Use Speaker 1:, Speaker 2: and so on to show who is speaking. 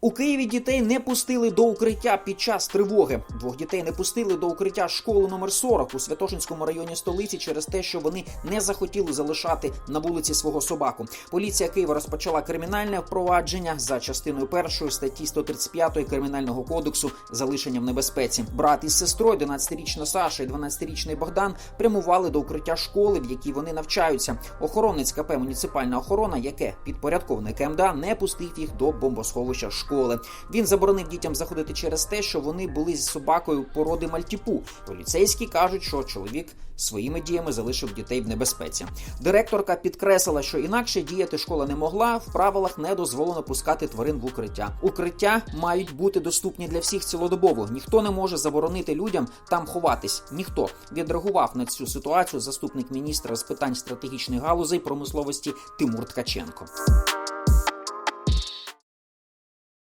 Speaker 1: У Києві дітей не пустили до укриття під час тривоги. Двох дітей не пустили до укриття школи номер 40 у Святошинському районі столиці через те, що вони не захотіли залишати на вулиці свого собаку. Поліція Києва розпочала кримінальне впровадження за частиною першої статті 135 кримінального кодексу залишення в небезпеці. Брат із сестрою, 11-річна Саша і 12-річний Богдан, прямували до укриття школи, в якій вони навчаються. Охоронець КП муніципальна охорона, яке підпорядковане КМДА, не пустив їх до бомбосховища школи. Він заборонив дітям заходити через те, що вони були з собакою породи мальтіпу. Поліцейські кажуть, що чоловік своїми діями залишив дітей в небезпеці. Директорка підкреслила, що інакше діяти школа не могла. В правилах не дозволено пускати тварин в укриття. Укриття мають бути доступні для всіх цілодобово. Ніхто не може заборонити людям там ховатись. Ніхто відреагував на цю ситуацію заступник міністра з питань стратегічних галузей промисловості Тимур Ткаченко.